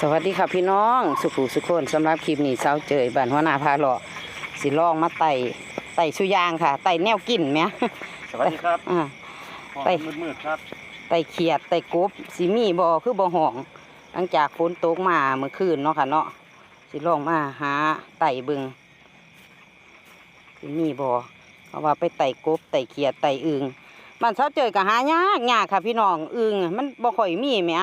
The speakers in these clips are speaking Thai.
สวัสดีค่ะพี่น้องสุขุสุขคนสำหรับคลิปนี้เช้าเจยบ้านหัวหน้าพาเลาะสิลองมาไต่ไต่สุยางค่ะไต่แนวกินไหมสวัสดีครับอ่าไปมืดมืดๆครับไต่เขียดไต่กบสิมีบ่คือบ่ห้อง หลังจากฝนตกมาเมื่อคืนเนาะค่ะเนาะสิลองมาหาไต่เบิงสิมีบ่เพราะว่าไปไต่กบไต่เขียดไต่อึงบ้านเช้าเจยก็หายากยากค่ะพี่น้องอึงมันบ่ค่อยมีแหม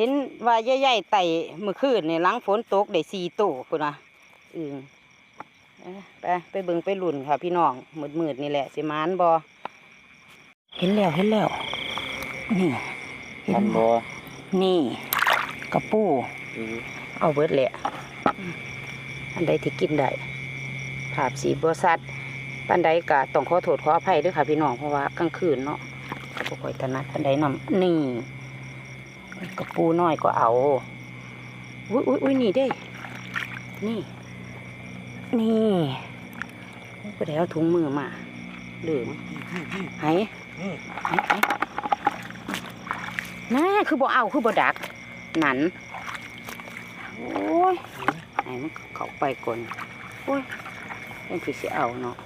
เห็นว่าใหญ่ๆไต่เมื่อคืนนี่หลังฝนตกได้สี่ตัวพุ่นนะอึงเอ้อไปไปเบิ่งไปลุ่นค่ะ พี่น้องมืดๆนี่แหละสิมานบอเห็นแล้วเห็นแล้ว นี่เห็นทันบอนี่กระปูเอาเบิดแหละอันใดที่กินได้ภาพสีบัวสัตว์ปันใดกะต้องขอโทษขออภัยด้วยค่ะพี่น้องเพราะว่ากลางคืนเนาะก็บ่ค่อยถนัดปันใดนำนี่ กระปูน้อยก็เอา อุ้ยอุ้ยอุ้ยนี่เด้ นี่ นี่ก็ได้เอาถุงมือมาเหลืองไหายนี่ไหายน่าคือบ่เอาคือบ่ดัก หนัน โอ้ยไหนมันเข้าไปก่อนโอ้ยเป็นคือสิเอาเนาะ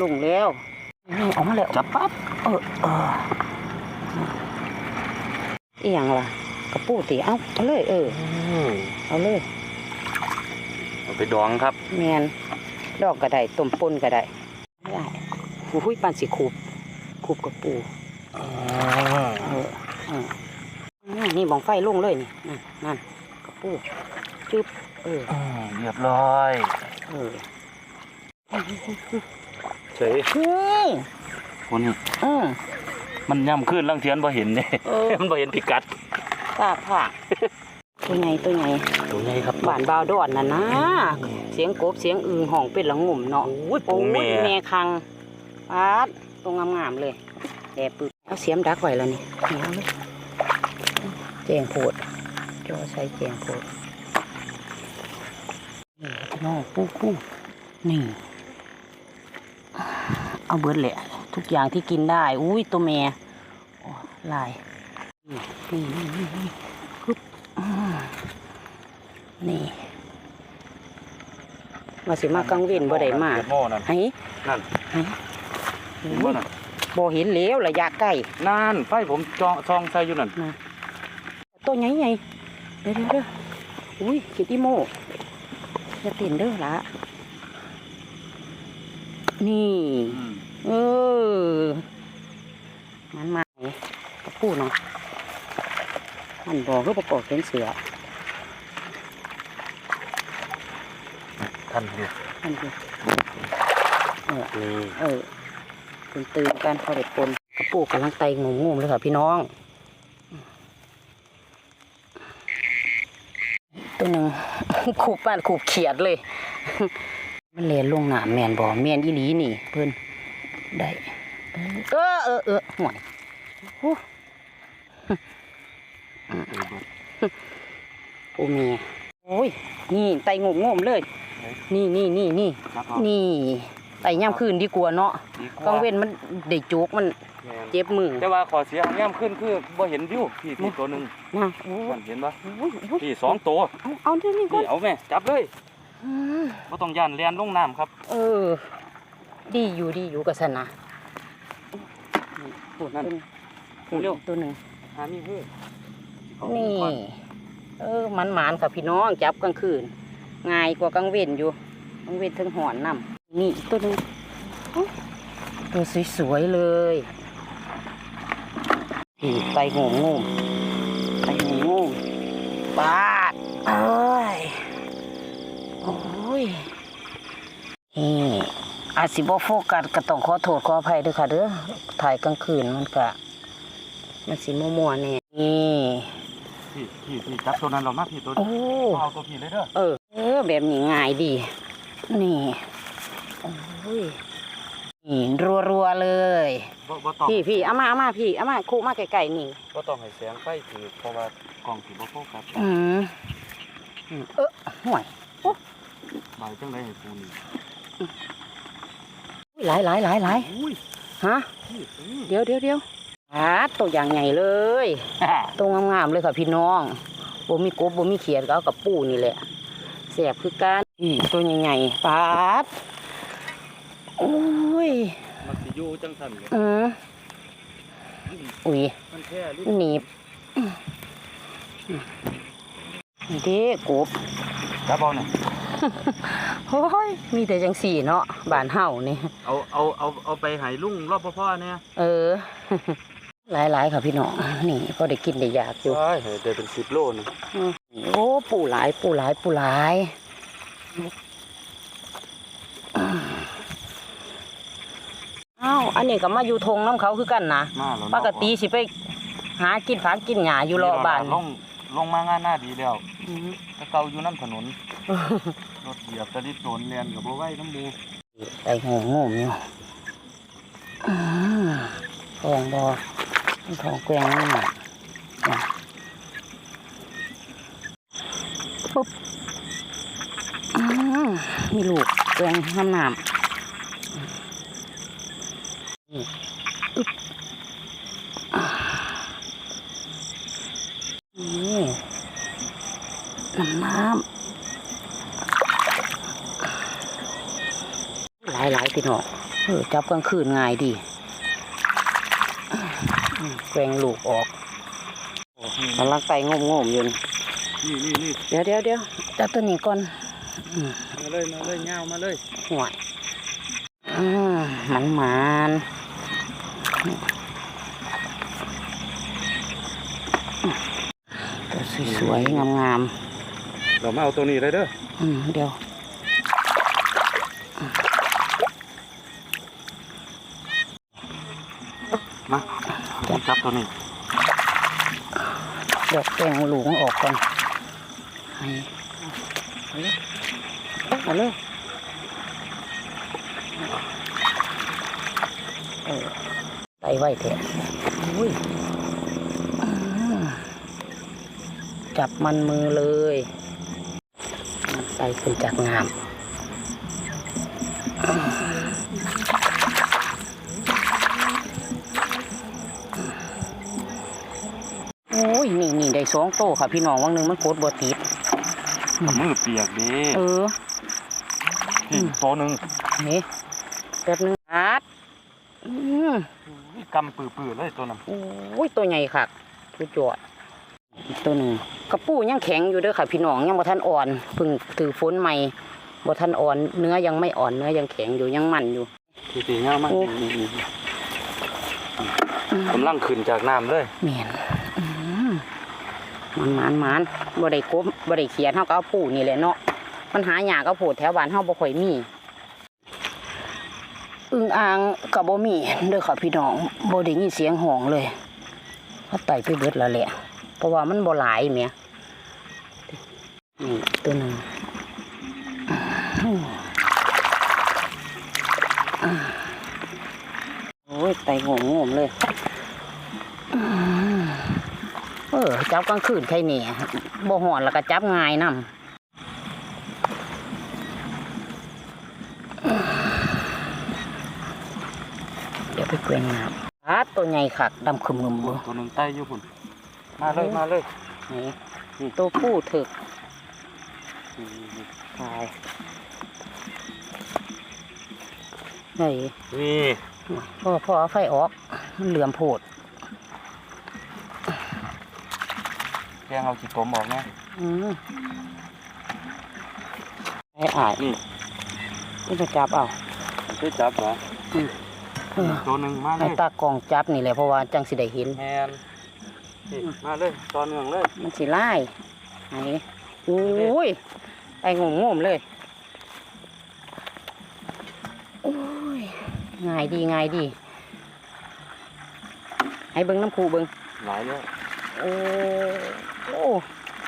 ลงแล้วนี่ออกมาแล้วจับปั๊บเออเออ อีหยังล่ะกระปูตีเอาเอาเลย เออ เอาเลย เอาไปดองครับแมนดอกก็ได้ต้มป่นก็ได้ได้หูหุยปานสิคูบคูบกระปูเออเอออ่านี่บองไฟลงเลยนี่นั่นนั่นกระปูจึ๊บเออเรียบร้อยเออเฉยเฮ้ยคนนี้เออ มันย่ำขึ้นลังเทียนบ่เห็นเนี่ยเออ มันบ่เห็นพิกัดตาผากตัวไงตัวไงตัวใหญ่ครับบ้านบาวดอนน่ะนะ เสียงกบเสียงอึงห้องเป็นละงุ่มเนาะ โอ้ยโอ้ปูยแม่แม่คังปาดตรงงามๆเลยแดดปึกเอาเสียมดักไว้แล้วนี่นี่เอาเลยแจงโพดจอใช้แจงโพดนี่พี่น้องปูปูนี่ เอาเบิดแหละ ทุกอย่างที่กินได้ อุ้ยตัวแม่โอ้ลาย นี่นี่นี่นี่ปึ๊บอืมนี่ว่าสิมากังเว้นบ่ได้มาเปิดหม้อนั่นไห้นั่นไห้เห็นบ่นั่นบ่เห็นแล้วระยะใกล้นั่นไฟผมจองซองใส่อยู่นั่นตัวใหญ่ใหญ่เดี๋ยวเดี๋ยวเดี๋ยวอุ้ยคิดอีโมอย่าเต้นเด้อละนี่ เออ มันมาไหนกระปูเนาะมันบอกคือประกอบเป็นเสือท่านอยู่มันคือเออนี่เออตื่นตื่นกันพอได้ปนกระปูกำลังไตงงๆเลยค่ะพี่น้อง ตัวหนึ่งขูบป้านขูบเขียดเลย มันเลียนลงหนามแมนบ่แมนอีหลีนี่เพิ่น ได้เออเออเออห่วยโอ้โอ้เมียโอ้ย นี่ไตงงงๆเลย นี่นี่นี่นี่ครับนี่ไตย่ำคืนดีกว่าเนาะดีกลางเว้นมันได้โจกมันแม่นเจ็บมือ แต่ว่าขอเสียย่ำขึ้นคือบ่เห็นวิวพี่พี่ตัวหนึงนะโอ้มันเห็นปะโอ้ยโอ้ยพี่สองตัว เอาเอาเดี๋ยวนี้ก่อนี่นเอาแม่จับเลยอืมบ่ต้องย่านแล่นลงน้ำครับ เออ ดีอยู่ดีอยู่กับสนะปวดนั่นตัวเร็วตัวหนึ่งหามีเฮ้ยเอานี่ก่อเออมันหมานค่ะพี่น้องจับกลางคืนง่ายกว่ากลางเว้นอยู่กลางเว้นถึงหอนน้ำนี่อีกตัวหนึ่งโอ้ยตัวสวยๆเลยนี่ไตโงงงไตโงงงปาดเอ้ยโอ้ยนี่ อาจสิบ่โฟกัสก็ต้องขอโทษขออภัยด้วยค่ะเด้อถ่ายกลางคืนมันก็มันสิมัวๆแน่นี่พี่พี่พี่จับตัวนั้นเรามาพี่ตัวโอ้เอาตัวพี่เลยเด้อเออเออแบบนี้ง่ายดี นี่โอ้ยนี่รัวๆเลยบ่บ่ต้องพี่พี่เอามาเอามาพี่เอามาคู่มาไกลๆนี่บ่ต้องให้แสงไฟถือเพราะว่ากล้องสิบ่โฟกัสอืมอืมเออห่วยบายจังไดให้ปูนี่ หลายหลายหลายหลายอุ้ยฮะพี่อือเดี๋ยวเดี๋ยวเดี๋ยวอาตัวอย่างใหญ่เลยตัวงามๆเลยค่ะพี่น้องบ่มีกบบ่มีเขียดก็เอากับปูนี่แหละแสบคือกันอีตัวใหญ่ๆปาดโอ้ยมันสิอยู่จังซั่นเลยอืออุ้ยมันแค่ลิ้นหนีบนี่เด้กบจับเอาเนี่ย โอ้ยมีแต่จังสี่เนาะบ้านเฮานี่ เอาเอาเอาเอาไปให้ลุงรอบพ่อเนี่ยเออ หลายๆค่ะพี่น้องนี่ก็ได้กินได้อยากอยู่ ใช่ได้เป็น10โลนึงอืมโอ้ปูหลายปูหลายปูหลายอ้าวอันนี้ก็มาอยู่ทงน้ำเขาคือกันนะมาแล้วปกติสิไปหากินผักกินหญ้าอยู่รอบบ้านลงลงมางานหน้าดีแล้วอืม แตะเก่าอยู่น้ำถนน รถเหยียบตะลิดโดนเรียนกับบ่ไหว้น้ำมูไต่งงงมอยู่อืมทองบอทองแกงนี่น่ะน่ะปุ๊บอืมมีลูกแกงน้ำน้ำนี่อึ๊บอ่านี่น้ำน้ำ หลายหลายๆ พี่น้องเออจับกลางคืนง่ายดีอืมแกวงลูกออกกำลังไตงมงมๆอยู่นี่นี่นี่นี่เดี๋ยวเดี๋ยวเดี๋ยวจับตัวนี้ก่อนอืมมาเลยมาเลยเงาวมาเลยห่วยอืมมันมันตัวสวยๆงามเรามาเอาตัวนี้เลยเด้อๆอืมเดี๋ยว มา จับตัวนี้เดี๋ยวแกงหลูงออกก่อนให้เอาเลยเออไตไว้เถอะอุ้ยอืมจับมันมือเลยไตขึ้นจากงาม สองโตค่ะพี่น้องวังหนึ่งมันโคตรบติดมือเปียกดีเออนี่ตัวหนึ่งนี่แป๊บนึงอาดอืมกำปื้อๆเลยตัวนั้นโอ้ยตัวใหญ่ค่ะสุดยอดอีกตัวหนึ่งกระปูยังแข็งอยู่เด้อค่ะพี่น้องยังบ่ทันอ่อนเพิ่งถือฝนใหม่บ่ทันอ่อนเนื้อยังไม่อ่อนเนื้อยังแข็งอยู่ยังมันอยู่ทีตีเงาวมากโอ้นี่นี่กำลังขึ้นจากน้ำเลยแม่นอืม มันมันมันบ่ได้กบบ่ได้เขียนเฮาก็เอาปูนี่แหละเนาะมันหายากเอาโพดแถวบ้านเฮาบ่ค่อยมีอึ่งอ่างก็บ่มีเด้อค่ะพี่น้องบ่ได้ยินเสียงห้องเลยเขาไต่ไปเบิดแล้วแหละเพราะว่ามันบ่หลายแหมนี่ตัวหนึงโอ้ยไต่งงงเลย อืมเออ จับกลางคืนใครเนี่ยบ่หอนแล้วก็จับง่ายนำเดี๋ยวไปเกวนน้ำอาตัวใหญ่คักดำขึมมึมบ่ตัวหนึ่งใต้อยู่พุ่นมาเลยมาเลยนี่นี่ตัวผู้ถึกนี่นี่ตายเฮ้ยนี่พ่อพ่อเอาไฟออก มันเหลื่อมโพด แก งเอาขี้ตมออกนะอืมไอ้อายนี่นี่จะจับเอาได้จับเหรอเออตัวหนึ่งมาเลไอ้ยตากล้องจับนี่แหละเพราะว่าจังสิได้เห็น แมนนี่มาเลยตอนเนืองเลยมันสิไล่อันนี้โอ้ยไอ้งงงๆเลยโอ้ยง่ายดีง่ายดี ให้เบิ้งน้ำคูเบิ้งหลายแล้วโอ้ โอ้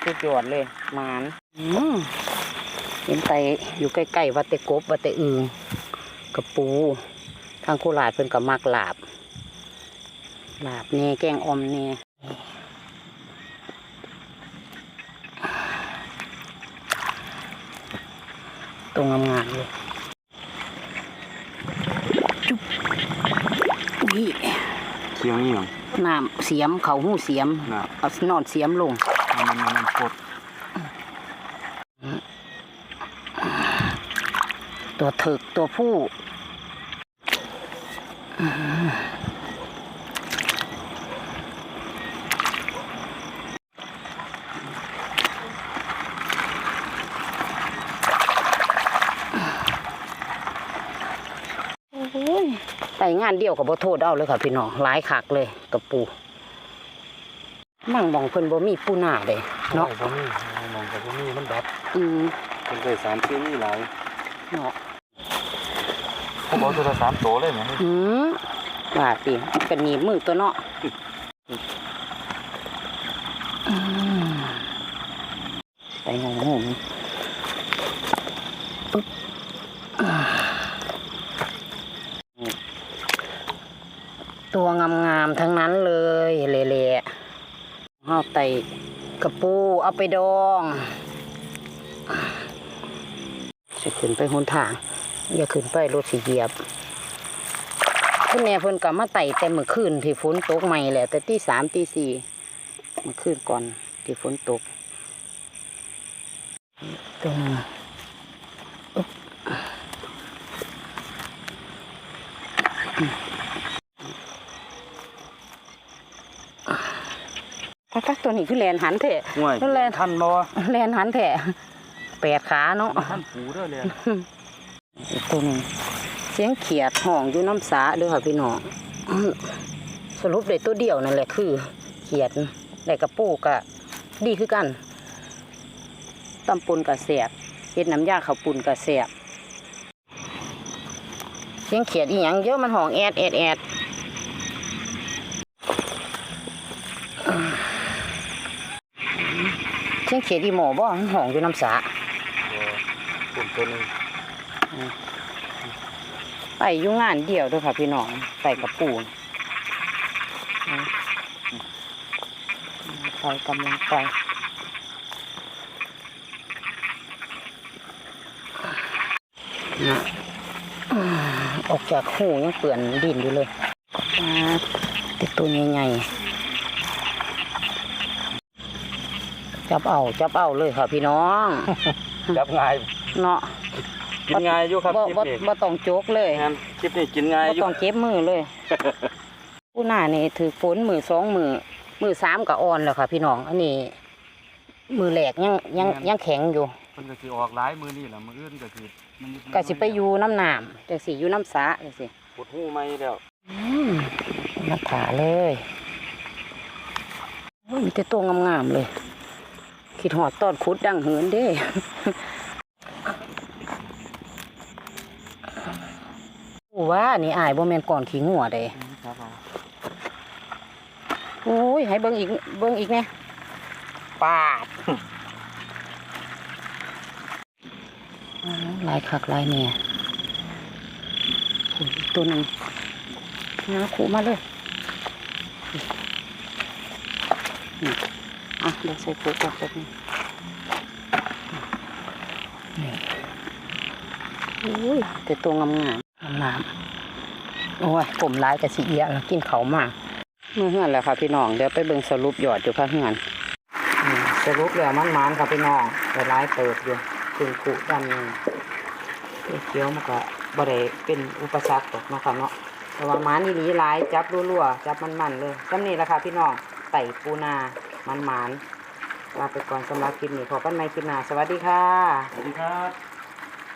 สุดยอดเลยหมานอืมเห็นไตอยู่ใกล้ๆวัดแต่กบวัดแต่อึงกับปู ทางโคราชเพิ่นกับมักลาบลาบแน่แกงอมแน่ตรงงามๆเลยจุ๊บนี่ ขี้ สียงนี่หยัง น้ำเสียมเขาหูเสียมน่ะ เอานอนเสียมลงมันมันมันปดตัวถึกตัวผู้โอ้ยไปงานเดียวกับบ่โทษเอาเลยค่ะพี่น้องหลายคักเลยกับปูมั่งมองเพิ่นบ่มีปูหน้าเลยเนาะบ่มีมองกับบ่มีมันดับอืมเพิ่นได้สารเคมีหลายเนาะผมเอาตัวละสามโตเลยแหมอืมว่าติเป็นหนีบมือตัวเนาะอืมไปงงงปึ๊บอ่าตัวงามทั้งนั้นเลยเละๆเอาไตกระปูเอาไปดองจะขึ้นไปหนทาง อย่าขึ้นไปรถสีเหยียบคุณแม่เพิ่นก็มาไต่แต่เมื่อคืนที่ฝนตกใหม่แหละ แต่ตีสามตีสี่เมื่อคืนก่อนที่ฝนตกตัวนึงอึ๊ บก็ก็ตัวนี้คือแลนหันแท้ห่วยนั่นแหละท่านบ่วะแลนหันแท้แปดขาเนาะท่านผูเด้อเลยอีกตัวหนึงเสียงเขียดห้องอยู่น้ำสาเด้อค่ะพี่น้องอื้อสรุปได้ตัวเดียวนั่นแหละคือ เขียดได้กระปูกะดีคือกันตำปุนกะแสบเฮ็ดน้ำยาข้าวปุนกะแสบเสียงเขียดอีหยังเยอะมันห้องแอดแอดแอด เสียงเขียดอีหมอบ่มันห้องอยู่น้ำสาผมตัวหนึงไปอยู่งานเดียวเด้วยค่ะพี่น้องไปกับปูนไปกำลังไปนะอืมออกจากหูยังเปื่อนดินอยู่เลยอ่าติดตัวใหญ่ๆ จับเอาจับเอาเลยค่ะพี่น้องจับง่ายเนาะกินง่ายอยู่ครับบ่คลิปบ่นี้บ่ต้องโจกเลยงานคลิปนี้กินง่ายบ่อยู่ต้องเก็บมือเลยผู้หน้านี่ถือฝนมือสองมือมือสามก็อ่อนแล้วค่ะ พี่น้องอันนี้ มือแหลกยังยังยังแข็งอยู่เพิ่นก็สิออกหลายมื้อนี่ล่ะมื้ออื่นก็สิมันนิดก็สิไปอยู่น้ำน้ำจังสิอยู่น้ำสาจังสิปวดหูใหม่แล้วอืมนักขาเลยโอ้ยมีแต่ตัวงามๆเลย คิดหอดตอนคุดดังเหินเด้ว่านี่อายบ่แมนก่อนขี้งัวเด้ครับเอาโอ้ย ให้เบิ่งอีก เบิ่งอีกเนี่ยปาดอ้าวหลายคักลายเนี่ยโอ้ยตัวหนึ่งนะขู่มาเลย อะเดี๋ยวใส่ขู่ก่อนแป๊บนึงนี่โอ้ยแต่ตัวงามงามๆงามๆโอ้ยผมร้ายกับสีเอียแล้วกินเขาวมากเมื่อเฮือนแล้วค่ะพี่น้องเดี๋ยวไปเบิ่งสรุปยอดอยู่ค่ะเฮือนอืมสรุปแล้วมันมันๆค่ะพี่น้องแต่ร้ายเติบอยู่ถึงกุดันหนึงเคี้ยวมันก็บ่ได้เป็นอุปสรรคตกเนาะค่ะเนาะแต่ว่ามันนี่หลีหลายจับรัวๆจับมันๆเลยจำนี้แหละค่ะพี่น้องไต่ปูนา มันมันๆลาไปก่อนสำหรับคลิปนี้ขอกันใหม่คลิปหน้าสวัสดีค่ะ สวัสดีครับ